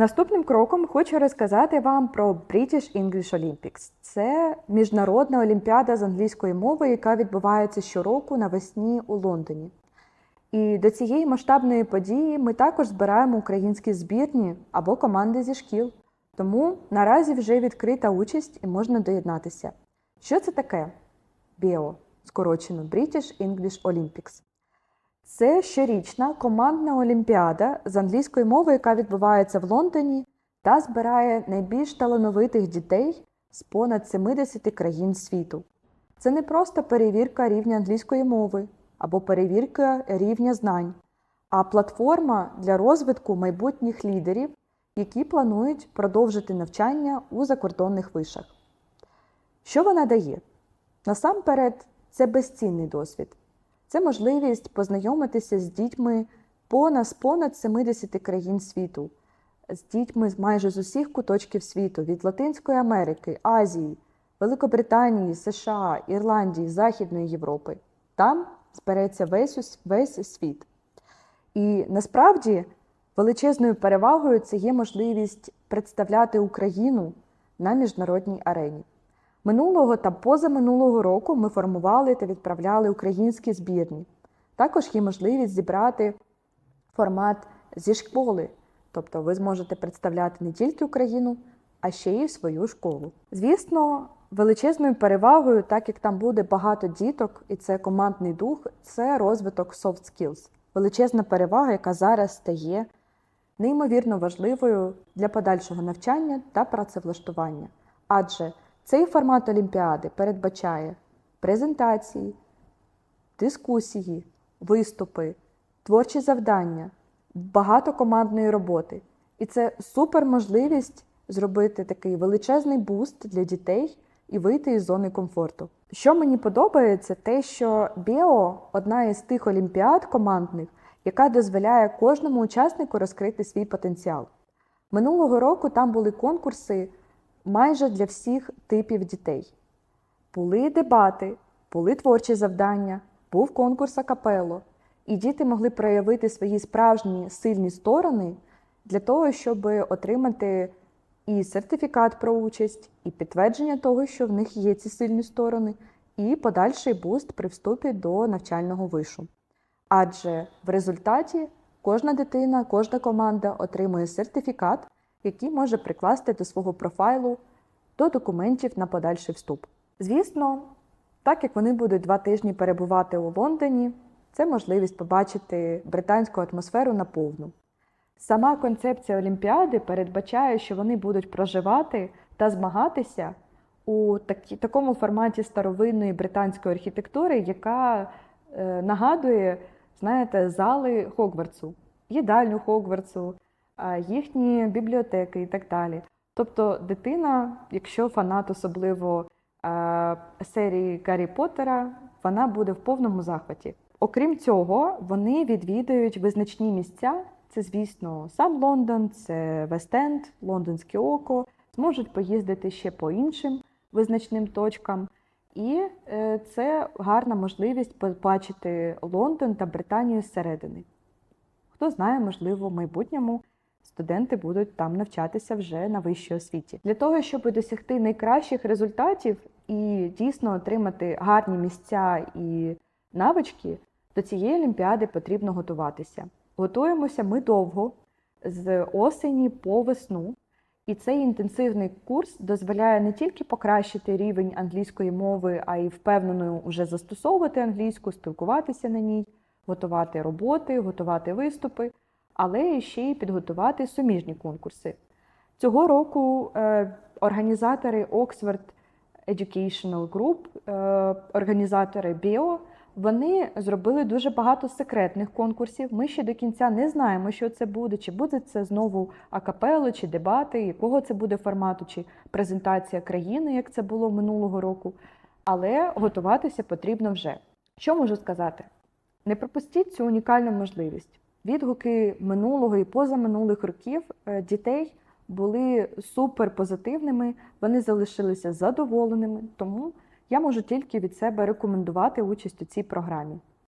Наступним кроком хочу розказати вам про British English Olympics. Це міжнародна олімпіада з англійської мови, яка відбувається щороку навесні у Лондоні. І до цієї масштабної події ми також збираємо українські збірні або команди зі шкіл. Тому наразі вже відкрита участь і можна доєднатися. Що це таке? BEO, скорочено British English Olympics. Це щорічна командна олімпіада з англійської мови, яка відбувається в Лондоні та збирає найбільш талановитих дітей з понад 70 країн світу. Це не просто перевірка рівня англійської мови або перевірка рівня знань, а платформа для розвитку майбутніх лідерів, які планують продовжити навчання у закордонних вишах. Що вона дає? Насамперед, це безцінний досвід. Це можливість познайомитися з дітьми понад, понад 70 країн світу, з дітьми з майже з усіх куточків світу, від Латинської Америки, Азії, Великобританії, США, Ірландії, Західної Європи. Там збереться весь, весь світ. І насправді величезною перевагою це є можливість представляти Україну на міжнародній арені. Минулого та позаминулого року ми формували та відправляли українські збірні. Також є можливість зібрати формат зі школи, тобто ви зможете представляти не тільки Україну, а ще й свою школу. Звісно, величезною перевагою, так як там буде багато діток, і це командний дух, це розвиток soft skills. Величезна перевага, яка зараз стає неймовірно важливою для подальшого навчання та працевлаштування. Адже цей формат Олімпіади передбачає презентації, дискусії, виступи, творчі завдання, багато командної роботи. І це супер можливість зробити такий величезний буст для дітей і вийти із зони комфорту. Що мені подобається, те, що Біо одна із тих олімпіад командних, яка дозволяє кожному учаснику розкрити свій потенціал. Минулого року там були конкурси майже для всіх типів дітей. Були дебати, були творчі завдання, був конкурс акапело, і діти могли проявити свої справжні сильні сторони для того, щоб отримати і сертифікат про участь, і підтвердження того, що в них є ці сильні сторони, і подальший буст при вступі до навчального вишу. Адже в результаті кожна дитина, кожна команда отримує сертифікат, який може прикласти до свого профайлу до документів на подальший вступ. Звісно, так як вони будуть два тижні перебувати у Лондоні, це можливість побачити британську атмосферу наповну. Сама концепція Олімпіади передбачає, що вони будуть проживати та змагатися у такі, такому форматі старовинної британської архітектури, яка е, нагадує, знаєте, зали Хогвартсу, їдальню Хогвартсу, їхні бібліотеки і так далі. Тобто, дитина, якщо фанат особливо серії Гаррі Поттера, вона буде в повному захваті. Окрім цього, вони відвідають визначні місця. Це, звісно, сам Лондон, це Вест-Енд, Лондонське око, зможуть поїздити ще по іншим визначним точкам. І е, це гарна можливість побачити Лондон та Британію зсередини. Хто знає, можливо, в майбутньому студенти будуть там навчатися вже на вищій освіті. Для того, щоб досягти найкращих результатів і дійсно отримати гарні місця і навички, до цієї олімпіади потрібно готуватися. Готуємося ми довго, з осені по весну. І цей інтенсивний курс дозволяє не тільки покращити рівень англійської мови, а й впевнено вже застосовувати англійську, спілкуватися на ній, готувати роботи, готувати виступи, але ще й підготувати суміжні конкурси. Цього року е, організатори Oxford Educational Group, е, організатори BIO, вони зробили дуже багато секретних конкурсів. Ми ще до кінця не знаємо, що це буде, чи буде це знову акапело, чи дебати, якого це буде формату, чи презентація країни, як це було минулого року. Але готуватися потрібно вже. Що можу сказати? Не пропустіть цю унікальну можливість. Відгуки минулого і позаминулих років е, дітей були супер позитивними, вони залишилися задоволеними, тому я можу тільки від себе рекомендувати участь у цій програмі.